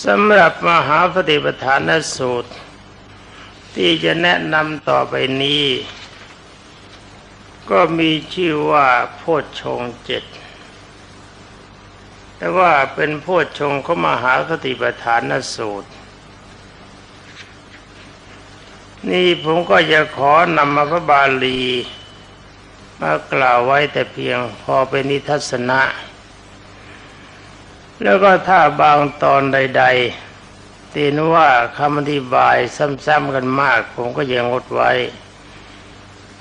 สำหรับมหาปฏิปทานสูตร ที่จะแนะนำต่อไปนี้ ก็มีชื่อว่าโพชฌงเจ็ดแต่ว่าเป็นโพชฌงของมหาปฏิปทานสูตร นี่ผมก็จะขอนำมาพระบาลี มากล่าวไว้แต่เพียงพอเป็นนิทัศนะ แล้วก็ถ้าบางตอนใด ๆ ตีนว่าคำอธิบายซ้ำๆกันมาก ผมก็ยังงดไว้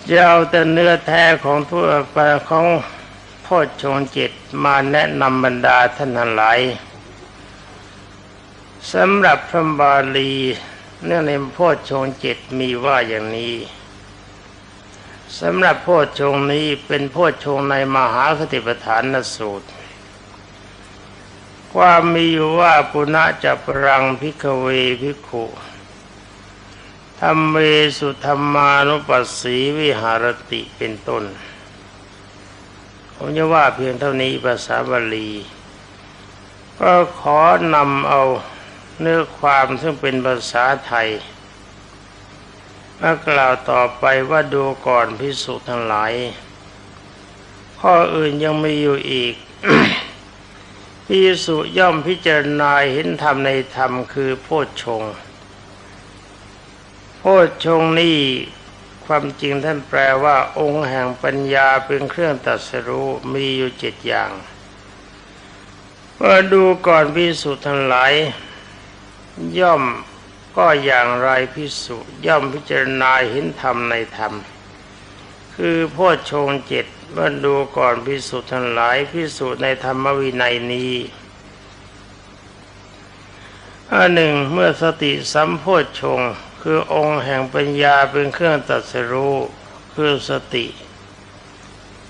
จะเอาแต่เนื้อแท้ของทั่วไปของโพชฌงจ็ดมาแนะนำบรรดาท่านทั้งหลายสำหรับพระบาลีเนื่องในโพชฌงจ็ดมีว่าอย่างนี้สำหรับโพชฌงนี้เป็นโพชฌงในมหาคติปฐานสูตร ความมีอยู่ว่าปุณะจะปรังพิกเวพิกขุธรรมเมสุธรรมานุปัสสีวิหารติเป็นต้น ผมจะว่าเพียงเท่านี้ภาษาบาลี ก็ขอนำเอาเนื้อความซึ่งเป็นภาษาไทยมากล่าวต่อไปว่าดูก่อนพิสุทั้งหลาย ข้ออื่นยังมีอยู่อีก พิสุย่อมพิจารณาเห็นธรรมในธรรมคือโพชฌงโพชฌงนี่ความจริงท่านแปลว่า องค์แห่งปัญญาเป็นเครื่องตัดสรู้มีอยู่เจ็ดอย่างว่าดูก่อนพิสุทั้งหลาย ย่อมก็อย่างไรพิสุย่อมพิจารณาเห็นธรรมในธรรม คือโพชฌงเจ็ด มื่อดูก่อนพิสุทั้งหลายพิสุในธรรมวินัยนี้อันหนึ่งเมื่อสติสัมโพชฌงคือองค์แห่งปัญญาเป็นเครื่องตัดสรู้คือสติ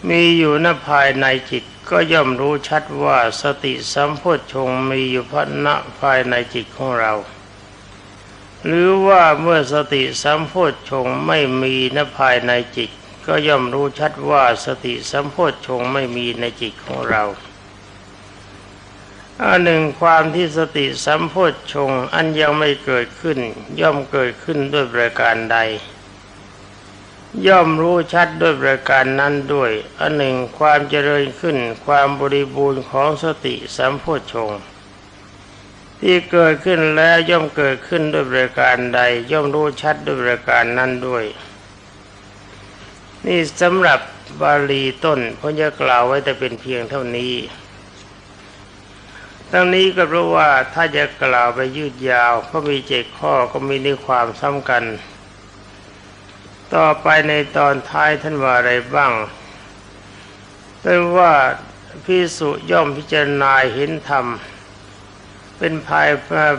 มีอยู่ณภายในจิตก็ย่อมรู้ชัดว่าสติสัมโพชฌงมีอยู่พณะภายในจิตของเรา หรือว่าเมื่อสติสัมโพชฌงไม่มีณภายในจิต ก็ย่อมรู้ชัดว่าสติสัมโพชฌงค์ไม่มีในจิตของเราอันหนึ่งความที่สติสัมโพชฌงค์อันยังไม่เกิดขึ้น ย่อมเกิดขึ้นด้วยประการใด ย่อมรู้ชัดด้วยประการนั้นด้วยอันหนึ่งความเจริญขึ้น ความบริบูรณ์ของสติสัมโพชฌงค์ที่เกิดขึ้นแล้วย่อมเกิดขึ้นด้วยประการใด ย่อมรู้ชัดด้วยประการนั้นด้วย นี่สำหรับบาลีต้นผมจะกล่าวไว้แต่เป็นเพียงเท่านี้ ทั้งนี้ก็เพราะว่าถ้าจะกล่าวไปยืดยาวก็มีเจ็ดข้อก็มีในความซ้ำกัน ต่อไปในตอนท้ายท่านว่าอะไรบ้างเป็นว่าพิสุย่อมพิจารณาเห็นธรรมเป็นภาย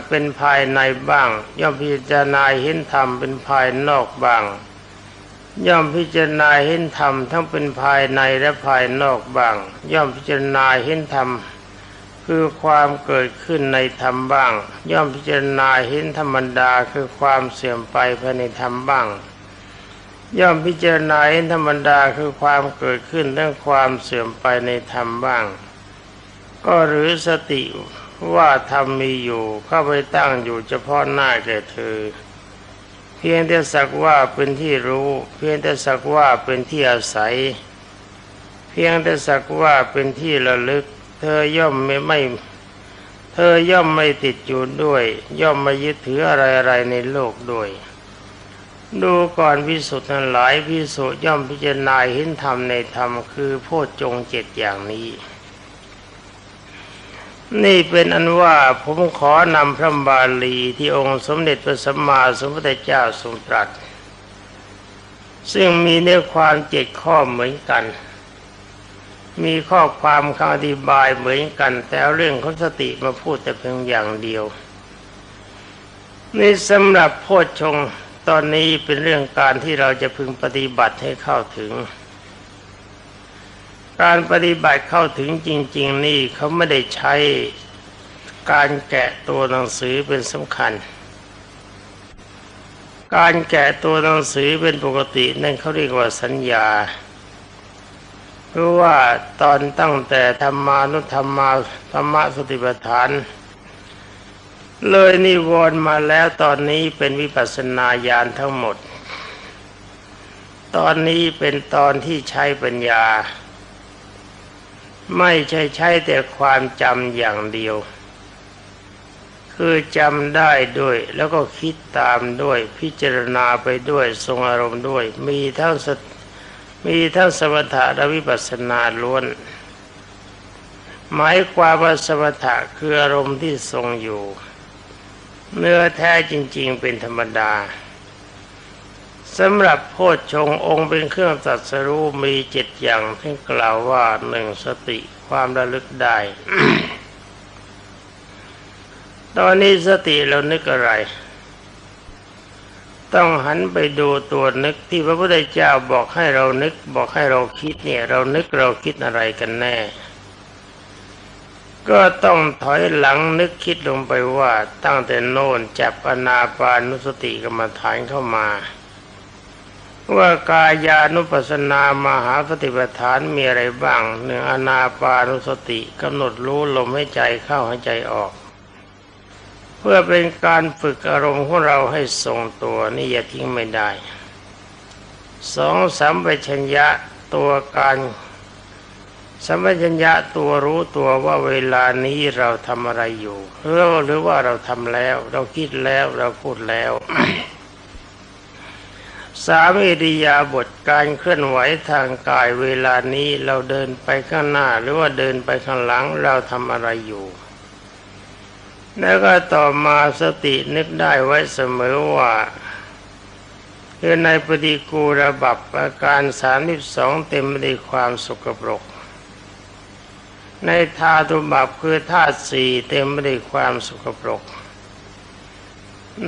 เป็นภายในบ้าง ย่อมพิจารณาเห็นธรรมเป็นภายนอกบ้าง ย่อมพิจารณาเห็นธรรมทั้งเป็นภายในและภายนอกบ้าง ย่อมพิจารณาเห็นธรรมคือความเกิดขึ้นในธรรมบ้าง ย่อมพิจารณาเห็นธรรมดาคือความเสื่อมไปภายในธรรมบ้าง ย่อมพิจารณาเห็นธรรมดาคือความเกิดขึ้นและความเสื่อมไปในธรรมบ้าง ก็หรือสติว่าธรรมมีอยู่เข้าไปตั้งอยู่เฉพาะหน้าแก่เธอ พียงแต่สักว่าเป็นที่รู้ เพียงแต่สักว่าเป็นที่อาศัย เพียงแต่สักว่าเป็นที่ระลึก เธอย่อมไม่ไม่เธอย่อมไม่ติดอยู่ด้วย ย่อมไม่ยึดถืออะไรอะไรในโลกด้วย ดูก่อนพิสุทธิ์ทั้งหลายพิสุย่อมพิจารณาเห็นธรรมในธรรมคือโพชฌงเจ็ดอย่างนี้ นี่เป็นอันว่าผมขอนำพระบาลีที่องค์สมเด็จพระสัมมาสัมพุทธเจ้าทรงตรัส ซึ่งมีเนื้อความเจ็ดข้อเหมือนกัน มีข้อความคำอธิบายเหมือนกัน แต่เเรื่องของสติมาพูดแต่เพียงอย่างเดียวนี่สำหรับโพชฌงตอนนี้เป็นเรื่องการที่เราจะพึงปฏิบัติให้เข้าถึง การปฏิบัติเข้าถึงจริง ๆ นี่เขาไม่ได้ใช้การแกะตัวหนังสือเป็นสำคัญ การแกะตัวหนังสือเป็นปกตินั่นเขาเรียกว่าสัญญา เพราะว่าตอนตั้งแต่ธรรมานุธรรมาธรรมสติปัฏฐาน เลยนิวรณ์มาแล้วตอนนี้เป็นวิปัสสนาญาณทั้งหมด ตอนนี้เป็นตอนที่ใช้ปัญญา ไม่ใช่ใช้แต่ความจำอย่างเดียว คือจำได้ด้วย แล้วก็คิดตามด้วย พิจารณาไปด้วยทรงอารมณ์ด้วย มีทั้งสมีทั้งสมถะและวิปัสสนาล้วน หมายความว่าสมถะคืออารมณ์ที่ทรงอยู่ เนื้อแท้จริง ๆ เป็นธรรมดา สำหรับโพชฌงองค์เป็นเครื่องตัดสรู้มีเจ็ดอย่างที่กล่าวว่าหนึ่งสติความระลึกได้ ตอนนี้สติเรานึกอะไร ต้องหันไปดูตัวนึกที่พระพุทธเจ้าบอกให้เรานึกบอกให้เราคิดเนี่ย เรานึกเราคิดอะไรกันแน่ ก็ต้องถอยหลังนึกคิดลงไปว่าตั้งแต่โน่นจับอนาปานุสติกรรมฐานเข้ามา ว่ากายานุปัสสนามหาสติปัฏฐานมีอะไรบ้างหนึ่งอนาปานุสติกำหนดรู้ลมให้ใจเข้าให้ใจออก เพื่อเป็นการฝึกอารมณ์ของเราให้ทรงตัวนี่อย่าทิ้งไม่ได้สองสัมปชัญญะตัวการสัมปชัญญะตัวรู้ตัวว่าเวลานี้เราทำอะไรอยู่หรือหรือว่าเราทำแล้ว เราคิดแล้วเราพูดแล้ว สามอิริยาบถการเคลื่อนไหวทางกายเวลานี้เราเดินไปข้างหน้าหรือว่าเดินไปข้างหลังเราทำอะไรอยู่ แล้วก็ต่อมาสตินึกได้ไว้เสมอว่าคือในปฏิกูระบับอาการสามสิบสองเต็มไปด้วยความสกปรก ในธาตุบับคือธาตุสี่เต็มไปด้วยความสกปรก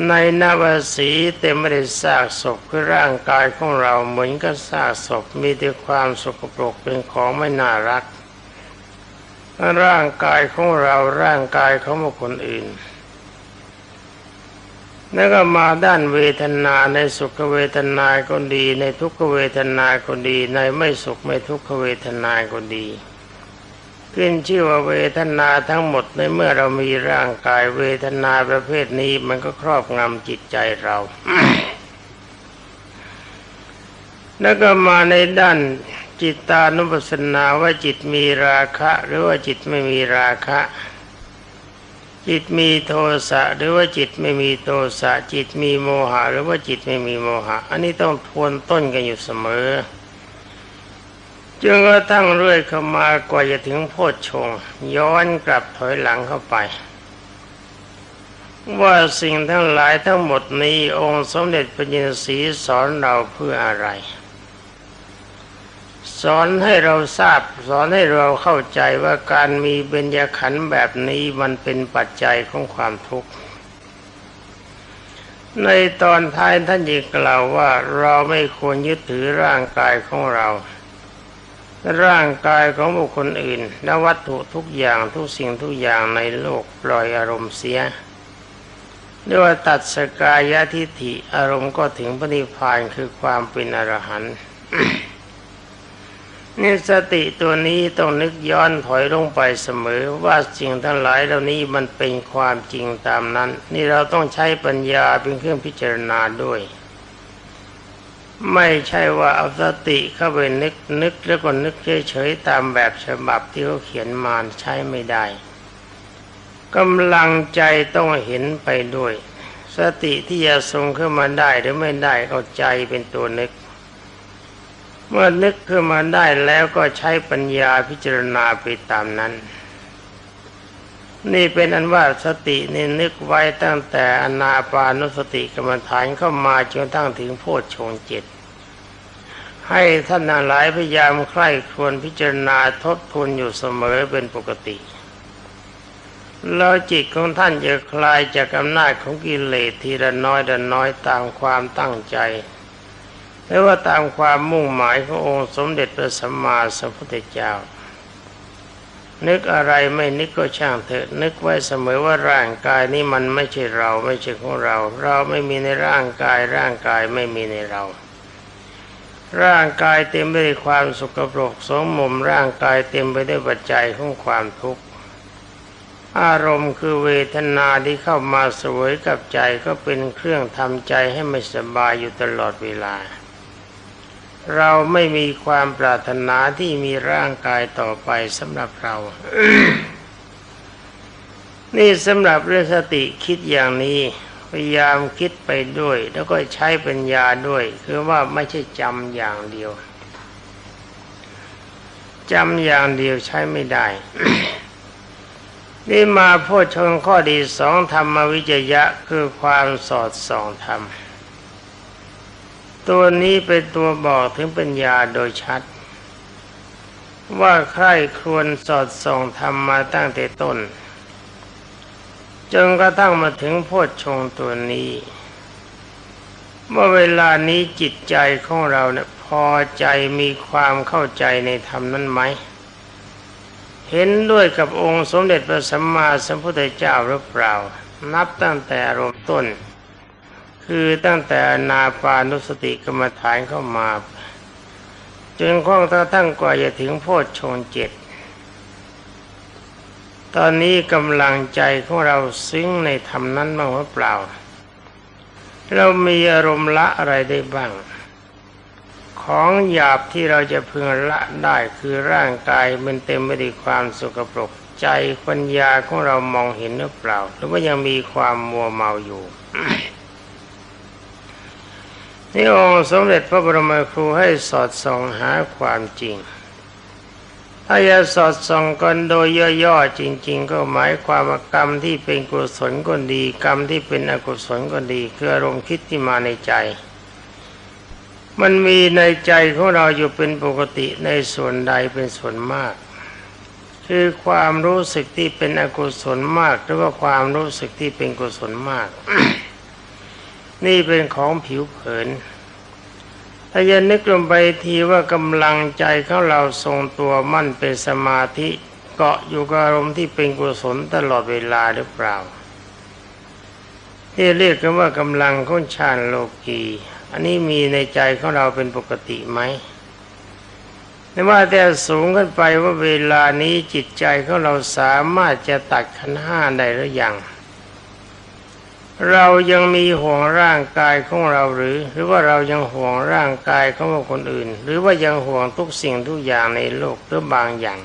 ในนวสีเต็มไปด้วยซากศพคือร่างกายของเราเหมือนกับซากศพมีแต่ความสกปรกเป็นของไม่น่ารัก ร่างกายของเราร่างกายของบุคคลอื่น แล้วก็มาด้านเวทนาในสุขเวทนาก็ดี ในทุกขเวทนาก็ดี ในไม่สุขไม่ทุกขเวทนาก็ดี ขึ้นชื่อว่าเวทนาทั้งหมดในเมื่อเรามีร่างกายเวทนาประเภทนี้มันก็ครอบงำจิตใจเรา แล้วก็มาในด้านจิตตานุปัสสนาว่าจิตมีราคะ หรือว่าจิตไม่มีราคะ จิตมีโทสะหรือว่าจิตไม่มีโทสะจิตมีโมหะ หรือว่าจิตไม่มีโมหะ อันนี้ต้องทวนต้นกันอยู่เสมอ จนกระทั่งเรื่อยเข้ามากว่าจะถึงโพชฌงย้อนกลับถอยหลังเข้าไป ว่าสิ่งทั้งหลายทั้งหมดนี้องค์สมเด็จพระยินสีสอนเราเพื่ออะไร สอนให้เราทราบ สอนให้เราเข้าใจว่าการมีเบญญขันธ์แบบนี้มันเป็นปัจจัยของความทุกข์ในตอนท้ายท่านยังกล่าวว่าเราไม่ควรยึดถือร่างกายของเรา ร่างกายของบุคคลอื่นและวัตถุทุกอย่างทุกสิ่งทุกอย่างในโลกปล่อยอารมณ์เสียเรียกว่าตัดสกายะทิฏฐิอารมณ์ก็ถึงพระนิพพานคือความเป็นอรหันต์นี่สติตัวนี้ต้องนึกย้อนถอยลงไปเสมอว่าสิ่งทั้งหลายเหล่านี้มันเป็นความจริงตามนั้น นี่เราต้องใช้ปัญญาเป็นเครื่องพิจารณาด้วย ไม่ใช่ว่าเอาสติเข้าไปนึกนึกแล้วก็นึกเฉยๆตามแบบฉบับที่เขาเขียนมาใช้ไม่ได้กำลังใจต้องเห็นไปด้วย สติที่จะทรงขึ้นมาได้หรือไม่ได้เอาใจเป็นตัวนึก เมื่อนึกขึ้นมาได้แล้วก็ใช้ปัญญาพิจารณาไปตามนั้น นี่เป็นอันว่าสตินี่นึกไว้ตั้งแต่อนาปานุสติกรรมฐานเข้ามาจนตั้งถึงโพชฌงเจ็ดให้ท่านหลายพยายามใคร่ควญพิจารณาทบทวนอยู่เสมอเป็นปกติ แล้วจิตของท่านจะคลายจากอำนาจของกิเลสทีละน้อยละน้อยตามความตั้งใจหรือว่าตามความมุ่งหมายขององค์สมเด็จพระสัมมาสัมพุทธเจ้า นึกอะไรไม่นึกก็ช่างเถอะ นึกไว้เสมอว่าร่างกายนี้มันไม่ใช่เราไม่ใช่ของเรา เราไม่มีในร่างกาย ร่างกายไม่มีในเรา ร่างกายเต็มไปด้วยความสกปรกสมมุมร่างกายเต็มไปด้วยปัจจัยของความทุกข์อารมณ์คือเวทนาที่เข้ามาสวยกับใจก็เป็นเครื่องทำใจให้ไม่สบายอยู่ตลอดเวลา เราไม่มีความปรารถนาที่มีร่างกายต่อไปสำหรับเรา นี่สำหรับเรื่องสติคิดอย่างนี้ พยายามคิดไปด้วย แล้วก็ใช้ปัญญาด้วย คือว่าไม่ใช่จำอย่างเดียวจำอย่างเดียวใช้ไม่ได้ นี่มาโพชงข้อดีสองธรรมวิจยะคือความสอดส่องธรรม ตัวนี้เป็นตัวบอกถึงปัญญาโดยชัด ว่าใครควญสอดส่องธรรมมาตั้งแต่ต้น จนกระทั่งมาถึงโพชงตัวนี้ เมื่อเวลานี้จิตใจของเราเนี่ยพอใจมีความเข้าใจในธรรมนั้นไหม เห็นด้วยกับองค์สมเด็จพระสัมมาสัมพุทธเจ้าหรือเปล่า นับตั้งแต่อารมณ์ต้น คือตั้งแต่นาปานุสติกรรมฐานเข้ามาจนข้องทั้งกว่าจะถึงโพชฌงเจ็ดตอนนี้กำลังใจของเราซึ้งในธรรมนั้นบ้างหรือเปล่า เรามีอารมณ์ละอะไรได้บ้าง ของหยาบที่เราจะพึงละได้คือร่างกายมันเต็มไปด้วยความสกปรกใจปัญญาของเรามองเห็นหรือเปล่า หรือว่ายังมีความมัวเมาอยู่ นี่องค์สมเด็จพระบรมครูให้สอดส่องหาความจริง ถ้าจะสอดส่องกันโดยย่อๆจริง ๆ ก็หมายความว่ากรรมที่เป็นกุศลก็ดี กรรมที่เป็นอกุศลก็ดี คืออารมณ์คิดที่มาในใจ มันมีในใจของเราอยู่เป็นปกติในส่วนใดเป็นส่วนมาก คือความรู้สึกที่เป็นอกุศลมาก หรือว่าความรู้สึกที่เป็นกุศลมาก นี่เป็นของผิวเผิน ถ้ายันนึกลงไปทีว่ากำลังใจของเราทรงตัวมั่นเป็นสมาธิเกาะอยู่กับอารมณ์ที่เป็นกุศลตลอดเวลาหรือเปล่า ที่เรียกกันว่ากำลังของฌานโลกีอันนี้มีในใจของเราเป็นปกติไหมไม่ว่าแต่สูงขึ้นไปว่าเวลานี้จิตใจของเราสามารถจะตัดขันห้าได้หรือยัง เรายังมีห่วงร่างกายของเราหรือ หรือว่าเรายังห่วงร่างกายของคนอื่น หรือว่ายังห่วงทุกสิ่งทุกอย่างในโลกหรือบางอย่าง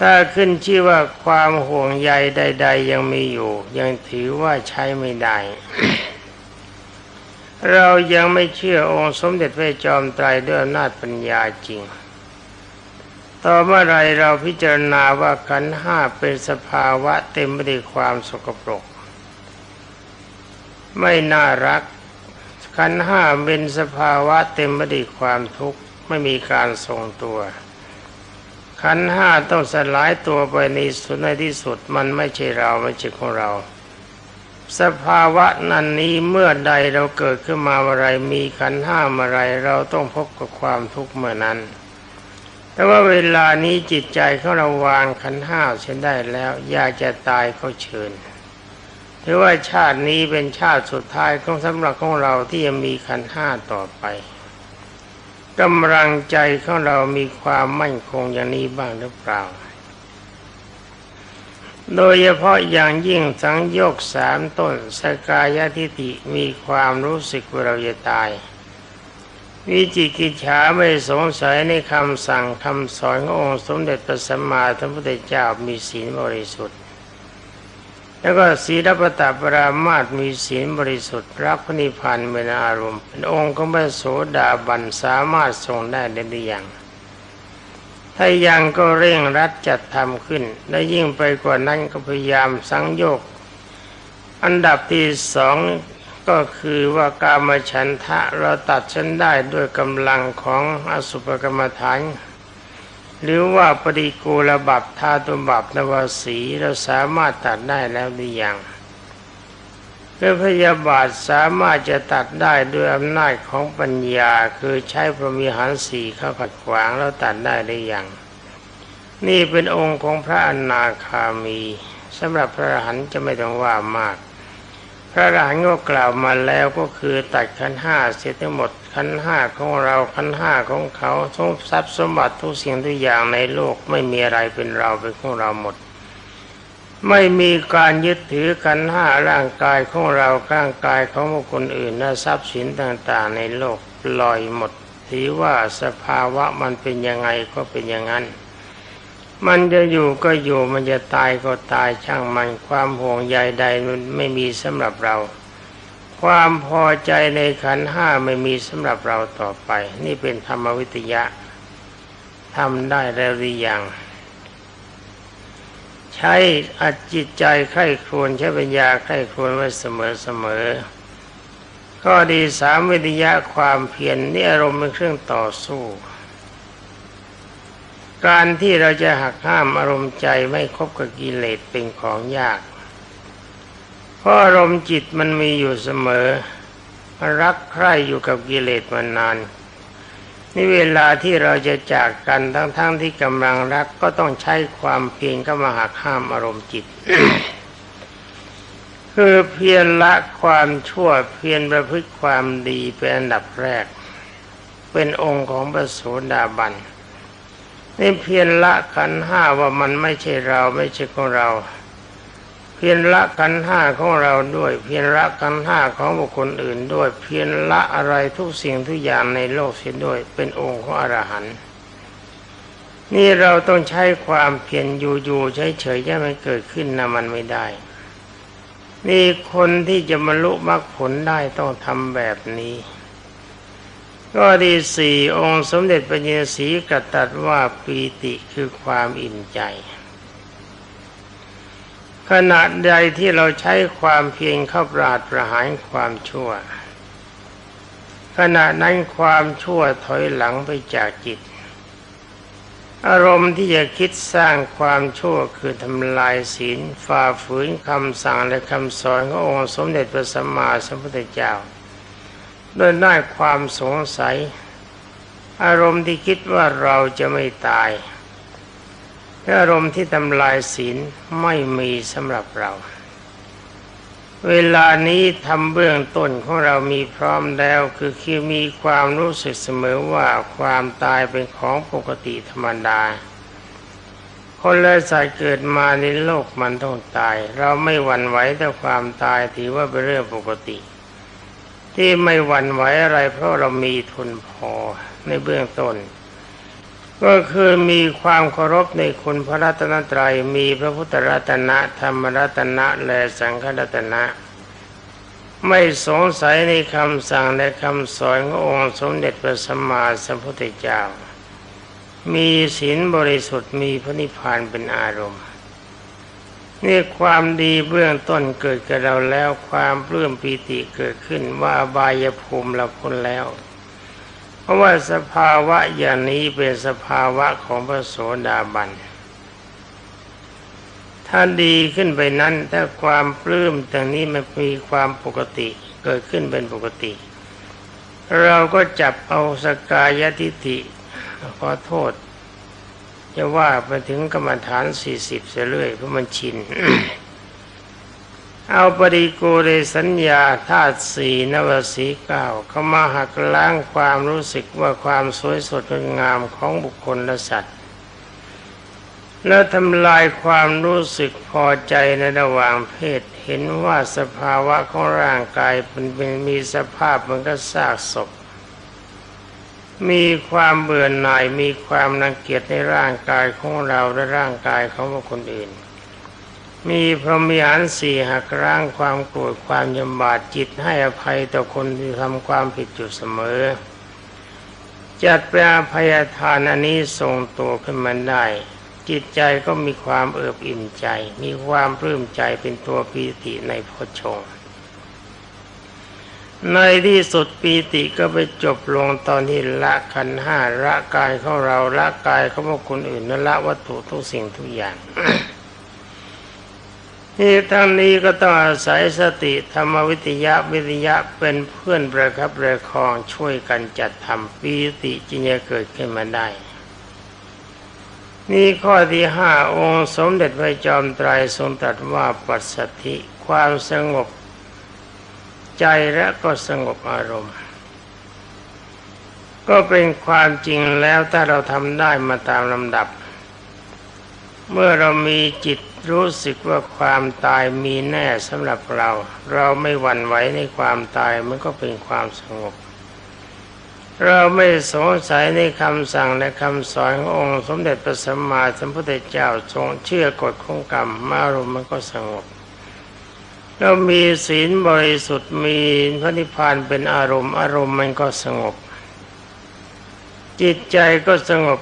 ถ้าขึ้นชื่อว่าความห่วงใยใด ๆ ยังมีอยู่ ยังถือว่าใช้ไม่ได้ เรายังไม่เชื่อองค์สมเด็จพระจอมไตรด้วยอำนาจปัญญาจริงต่อเมื่อไรเราพิจารณาว่าขันห้าเป็นสภาวะเต็มไปด้วยความสกปรก ไม่น่ารัก ขันห้าเป็นสภาวะเต็มไปด้วยความทุกข์ไม่มีการทรงตัว ขันห้าต้องสลายตัวไปในสุดในที่สุดมันไม่ใช่เราไม่ใช่ของเรา สภาวะนั้นนี้เมื่อใดเราเกิดขึ้นมาอะไรมีขันห้าอะไรเราต้องพบกับความทุกข์เมื่อนั้นแต่ว่าเวลานี้จิตใจของเราวางขันห้าเช่นได้แล้ว อยากจะตายเขาเชิญ ถือว่าชาตินี้เป็นชาติสุดท้ายของสำหรับของเราที่ยังมีขันห้าต่อไปกำลังใจของเรามีความมั่นคงอย่างนี้บ้างหรือเปล่า โดยเฉพาะอย่างยิ่งสังโยกสามต้นสกายทิฏฐิมีความรู้สึกว่าเราจะตาย วิจิกิจฉาไม่สงสัยในคำสั่งคำสอนขององค์สมเด็จพระสัมมาสัมพุทธเจ้ามีศีลบริสุทธิ์ แล้วก็ศีลปตปรามาตมีศีลบริสุทธิ์รักพระนิพพานเป็นอารมณ์เป็นองค์ของพระโสดาบันสามารถทรงได้ได้อย่างถ้ายังก็เร่งรัดจัดทำขึ้น และยิ่งไปกว่านั้นก็พยายามสังโยก อันดับที่สองก็คือว่ากามฉันทะเราตัดฉันได้ด้วยกำลังของอสุภกรรมฐาน หรือว่าปฏิกูลบับธาตุบับนวสีเราสามารถตัดได้แล้วหรือยังเพื่อพยาบาทสามารถจะตัดได้ด้วยอำนาจของปัญญาคือใช้พระมีหารสีเข้าขัดขวางแล้วตัดได้หรือยังนี่เป็นองค์ของพระอนาคามีสำหรับพระหันจะไม่ต้องว่ามาก พระอรหันต์ก็กล่าวมาแล้วก็คือตัดขันห้าเสร็จทั้งหมดขันห้าของเราขันห้าของเขาทรงทรัพย์สมบัติทุกสิ่งทุกอย่างในโลกไม่มีอะไรเป็นเราเป็นของเราหมด ไม่มีการยึดถือกันห้าร่างกายของเราร่างกายของบุคคลอื่นและทรัพย์สินต่างๆ ในโลกลอยหมดถือว่าสภาวะมันเป็นยังไงก็เป็นอย่างนั้น มันจะอยู่ก็อยู่มันจะตายก็ตายช่างมันความห่วงใยใดมันไม่มีสำหรับเรา ความพอใจในขันห้าไม่มีสำหรับเราต่อไป นี่เป็นธรรมวิทยะทำได้แล้วหรือยังใช้อัดจิตใจใคร่ครวญใช้ปัญญาใคร่ครวญไว้เสมอเสมอก็ดีสามวิทยะความเพียรนี่อารมณ์เป็นเครื่องต่อสู้ การที่เราจะหักห้ามอารมณ์ใจไม่คบกับกิเลสเป็นของยาก เพราะอารมณ์จิตมันมีอยู่เสมอมันรักใคร่อยู่กับกิเลสมานานนี่เวลาที่เราจะจากกันทั้งๆทที่กำลังรักก็ต้องใช้ความเพียรเข้ามาหักห้ามอารมณ์จิต คือเพียรละความชั่วเพียรประพฤติความดีเป็นอันดับแรก เป็นองค์ของพระโสดาบัน นี่เพียรละขันห้าว่ามันไม่ใช่เราไม่ใช่ของเรา เพียรละขันห้าของเราด้วย เพียรละขันห้าของบุคคลอื่นด้วย เพียรละอะไรทุกสิ่งทุกอย่างในโลกเสียด้วย เป็นองค์ของอรหันต์นี่เราต้องใช้ความเพียรอยู่ๆเฉยๆจะไม่เกิดขึ้นนะมันไม่ได้ นี่คนที่จะบรรลุมรรคผลได้ต้องทำแบบนี้ ก็ดีสี่องค์สมเด็จพระเยสีกตัดว่าปีติคือความอิ่มใจ ขณะใดที่เราใช้ความเพียรเข้าปราดประหารความชั่ว ขณะนั้นความชั่วถอยหลังไปจากจิต อารมณ์ที่จะคิดสร้างความชั่วคือทำลายศีลฝ่าฝืนคำสั่งและคำสอนขององค์สมเด็จพระสัมมาสัมพุทธเจ้า โดยได้ความสงสัย อารมณ์ที่คิดว่าเราจะไม่ตายอารมณ์ที่ทำลายศีลไม่มีสำหรับเรา เวลานี้ทำเบื้องต้นของเรามีพร้อมแล้ว คือคือมีความรู้สึกเสมอว่าความตายเป็นของปกติธรรมดา คนและสัตว์เกิดมาในโลกมันต้องตาย เราไม่หวั่นไหวต่อความตายถือว่าเป็นเรื่องปกติ ที่ไม่หวั่นไหวอะไร เพราะเรามีทุนพอในเบื้องต้น ก็คือมีความเคารพในคุณพระรัตนตรัยมีพระพุทธรัตนะธรรมรัตนะและสังฆรัตนะ ไม่สงสัยในคำสั่งและคำสอนขององค์สมเด็จพระสัมมาสัมพุทธเจ้า มีศีลบริสุทธิ์มีพระนิพพานเป็นอารมณ์ นี่ความดีเบื้องต้นเกิดกับเราแล้วความปลื้มปีติเกิดขึ้นว่าบายภูมิเราพ้นแล้ว เพราะว่าสภาวะอย่างนี้เป็นสภาวะของพระโสดาบัน ถ้าดีขึ้นไปนั้นถ้าความปลื้มตรงนี้มันมีความปกติเกิดขึ้นเป็นปกติ เราก็จับเอาสกายทิฏฐิขอโทษ จะว่าไปถึงกรรมฐานสี่สิบเสียเรื่อยเพราะมันชิน เอาปริโกเรสัญญาธาตุสี่นวสีเก้าเข้ามาหักล้างความรู้สึกว่าความสวยสดงดงามของบุคคลและสัตว์ แล้วทำลายความรู้สึกพอใจในระหว่างเพศ เห็นว่าสภาวะของร่างกายมันเป็นมีสภาพมันก็ซากศพ มีความเบื่อหน่ายมีความนังเกียจในร่างกายของเราและร่างกายของคคลอื่น มีพรหมิหารสี่หักล้างความโกรธความยำบาดจิตให้อภัยต่อคนที่ทำความผิดอยู่เสมอ จัดเป็นอภัยทานอันนี้ทรงตัวขึ้นมาได้ จิตใจก็มีความเอิบอิ่มใจ มีความปลื้มใจเป็นตัวปีติในพชฌงค์ ในที่สุดปีติก็ไปจบลงตอนที่ละขันห้าละกายของเราละกายของบุคคลอื่นและละวัตถุทุกสิ่งทุกอย่างนี่ทั้งนี้ก็ต้องอาศัยสติธรรมวิทยาวิทยาเป็นเพื่อนประครับประคองช่วยกันจัดทำปีติจึงจะเกิดขึ้นมาได้ นี่ข้อที่ห้าองค์สมเด็จพระจอมไตรทรงตรัสว่าปัสสธิความสงบ ใจและก็สงบอารมณ์ ก็เป็นความจริงแล้วถ้าเราทำได้มาตามลำดับ เมื่อเรามีจิตรู้สึกว่าความตายมีแน่สำหรับเรา เราไม่หวั่นไหวในความตายมันก็เป็นความสงบ เราไม่สงสัยในคำสั่งและคำสอนขององค์ สมเด็จพระสัมมาสัมพุทธเจ้าทรงเชื่อกฎของกรรมมารมณ์มันก็สงบ เรามีศีลบริสุทธิ์มีพระนิพพานเป็นอารมณ์ อารมณ์มันก็สงบ จิตใจก็สงบ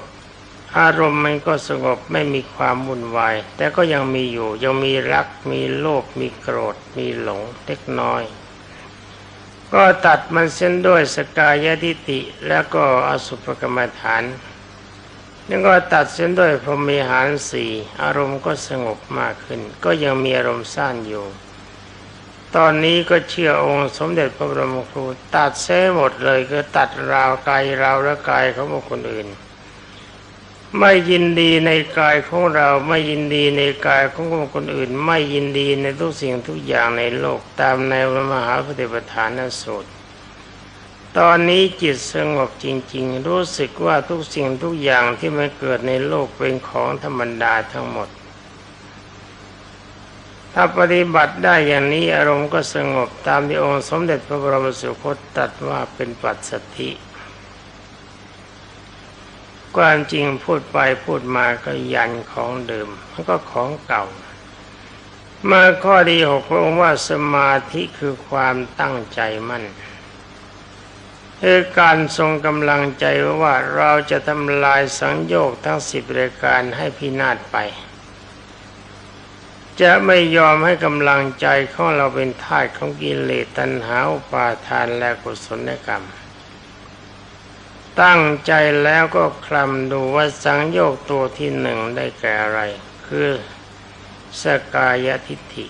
อารมณ์มันก็สงบไม่มีความวุ่นวาย แต่ก็ยังมีอยู่ยังมีรัก มีโลภมีโกรธ มีหลงเล็กน้อย ก็ตัดมันเส้นด้วยสกายทิฏฐิแล้วก็อสุภกรรมฐานแล้วก็ตัดเส้นด้วยพรหมีหารสี่อารมณ์ก็สงบมากขึ้น ก็ยังมีอารมณ์สั้นอยู่ ตอนนี้ก็เชื่อองค์สมเด็จพระบรมครูตัดเส้หมดเลยคือตัดราวกายเราและกายของบุคคลอื่น ไม่ยินดีในกายของเราไม่ยินดีในกายของคนอื่น ไม่ยินดีในทุกสิ่งทุกอย่างในโลกตามในวมหาปฏิปทานสูตรตอนนี้จิตสงบจริง ๆ รู้สึกว่าทุกสิ่งทุกอย่างที่มันเกิดในโลกเป็นของธรรมดาทั้งหมด ถ้าปฏิบัติได้อย่างนี้อารมณ์ก็สงบตามที่องค์สมเด็จพระบรมสุคตตรัสว่าเป็นปัจสัทธิความจริงพูดไปพูดมาก็ยันของเดิมมันก็ของเก่า มาข้อดีหกพระองค์ว่าสมาธิคือความตั้งใจมั่นคือการทรงกำลังใจว่าเราจะทำลายสังโยกทั้งสิบรายการให้พินาศไป จะไม่ยอมให้กำลังใจของเราเป็นทาสของกิเลสตัณหาอุปาทานและกุศลกรรม ตั้งใจแล้วก็คลำดูว่าสังโยกตัวที่หนึ่งได้แก่อะไร คือสกายทิฏฐิ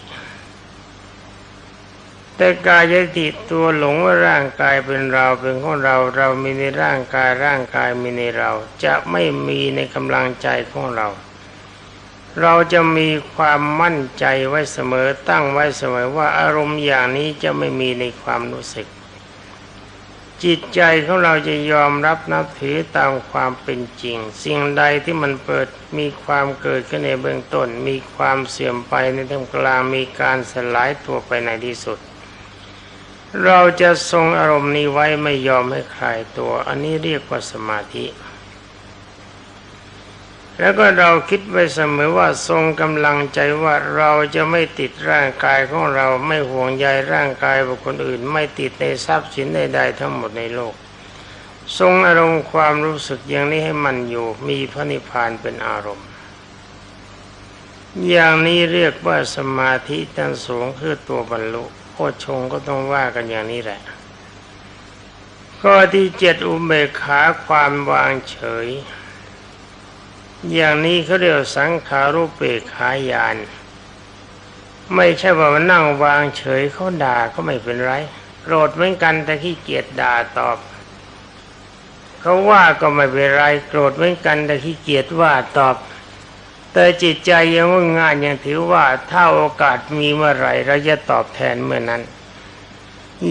แต่กายทิฏฐิตัวหลงว่าร่างกายเป็นเราเป็นของเราเรามีในร่างกายร่างกายมีในเรา จะไม่มีในกำลังใจของเรา เราจะมีความมั่นใจไว้เสมอตั้งไว้เสมอว่าอารมณ์อย่างนี้จะไม่มีในความรู้สึก จิตใจของเราจะยอมรับนับถือตามความเป็นจริง สิ่งใดที่มันเปิดมีความเกิดขึ้นในเบื้องต้น มีความเสื่อมไปในท่ามกลางมีการสลายตัวไปในที่สุด เราจะทรงอารมณ์นี้ไว้ไม่ยอมให้คลายตัว อันนี้เรียกว่าสมาธิ แล้วก็เราคิดไว้เสมอว่าทรงกำลังใจว่าเราจะไม่ติดร่างกายของเราไม่ห่วงใยร่างกายบุคคลอื่น ไม่ติดในทรัพย์สินใดๆทั้งหมดในโลก ทรงอารมณ์ความรู้สึกอย่างนี้ให้มันอยู่มีพระนิพพานเป็นอารมณ์ อย่างนี้เรียกว่าสมาธิตันสูงคือตัวบรรลุโคชงก็ต้องว่ากันอย่างนี้แหละข้อที่เจ็ดอุเบกขาความวางเฉย อย่างนี้เขาเรียกสังขารุปเปกขายาน ไม่ใช่ว่ามันนั่งวางเฉยเขาด่าก็ไม่เป็นไรโกรธเหมือนกันแต่ขี้เกียจด่าตอบเขาว่าก็ไม่เป็นไรโกรธเหมือนกันแต่ขี้เกียจว่าตอบ แต่จิตใจยังว่างานยังถือว่าถ้าโอกาสมีเมื่อไรเราจะตอบแทนเมื่อนั้น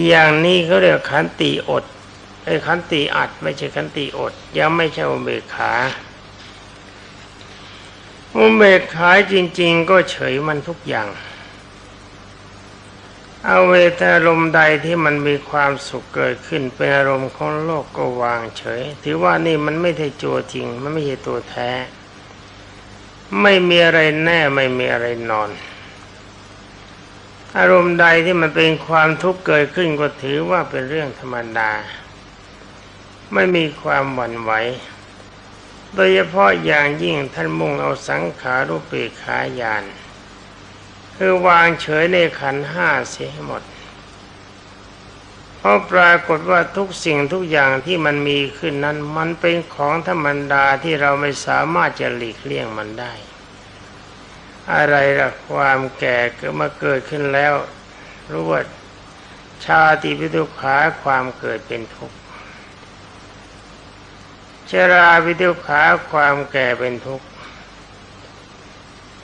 อย่างนี้เขาเรียกขันติอดไอ้ขันติอัดไม่ใช่ขันติอด ยังไม่ใช่อุเบกขา อุเบกขายจริง ๆ ก็เฉยมันทุกอย่างเอาเวทอารมณ์ใดที่มันมีความสุขเกิดขึ้นเป็นอารมณ์ของโลกก็วางเฉย ถือว่านี่มันไม่ใช่ตัวจริง มันไม่ใช่ตัวแท้ ไม่มีอะไรแน่ไม่มีอะไรนอน อารมณ์ใดที่มันเป็นความทุกข์เกิดขึ้นก็ถือว่าเป็นเรื่องธรรมดา ไม่มีความหวั่นไหว โดยเฉพาะอย่างยิ่งท่านมุ่งเอาสังขารุปเปกขายาน คือวางเฉยในขันห้าเสียให้หมด เพราะปรากฏว่าทุกสิ่งทุกอย่างที่มันมีขึ้นนั้นมันเป็นของธรรมดาที่เราไม่สามารถจะหลีกเลี่ยงมันได้ อะไรละความแก่เกิดมาเกิดขึ้นแล้วรู้ว่าชาติพิทุขาความเกิดเป็นทุกข์ ชราวิทุขาความแก่เป็นทุกข์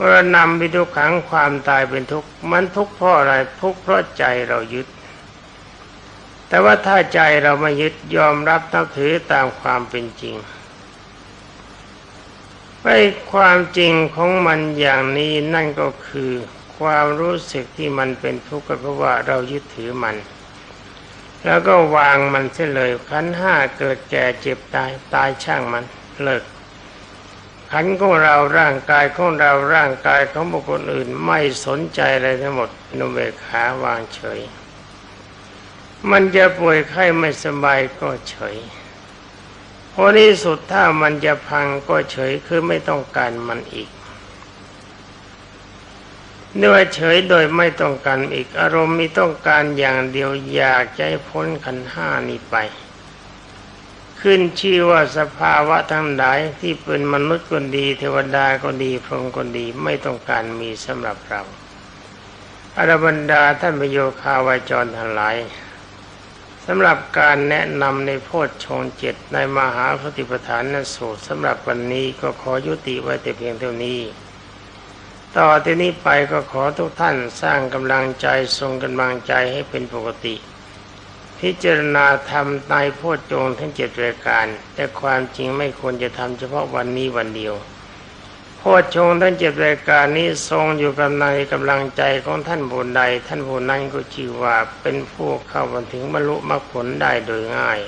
ระนำวิทุขังความตายเป็นทุกข์มันทุกข์เพราะอะไรทุกข์เพราะใจเรายึด แต่ว่าถ้าใจเราไม่ยึดยอมรับนับถือตามความเป็นจริงไอ้ความจริงของมันอย่างนี้นั่นก็คือความรู้สึกที่มันเป็นทุกข์ก็เพราะว่าเรายึดถือมัน แล้วก็วางมันเสียเลยขันห้าเกิดแก่เจ็บตายตายช่างมันเลิกขันของเราร่างกายของเราร่างกายของบุคคลอื่นไม่สนใจอะไรทั้งหมดนุเบกขาวางเฉย มันจะป่วยไข้ไม่สบายก็เฉยพอที่สุดถ้ามันจะพังก็เฉยคือไม่ต้องการมันอีก เนื่อเฉยโดยไม่ต้องการอีกอารมณ์มีต้องการอย่างเดียวอยากจะให้พ้นขันห้านี้ไป ขึ้นชื่อว่าสภาวะทั้งหลายที่เป็นมนุษย์ก็ดี เทวดาก็ดีพรหมก็ดีไม่ต้องการมีสำหรับเราอรบรรดาท่านประโยคาวาจรทั้งหลายสำหรับการแนะนำในโพชฌงเจ็ดในมหาปฏิปทานนสูตรสำหรับวันนี้ก็ขอยุติไว้แต่เพียงเท่านี้ ต่อที่นี้ไปก็ขอทุกท่านสร้างกำลังใจทรงกำลังใจให้เป็นปกติ พิจารณาทำในโพชฌงทั้งเจ็ดรายการ แต่ความจริงไม่ควรจะทำเฉพาะวันนี้วันเดียวโพชฌงทั้งเจ็ดรายการนี้ทรงอยู่กับในกำลังใจของท่านผู้ใด ท่านผู้นั้นก็ชื่อว่าเป็นผู้เข้ามาถึงบรรลุมรรคผลได้โดยง่าย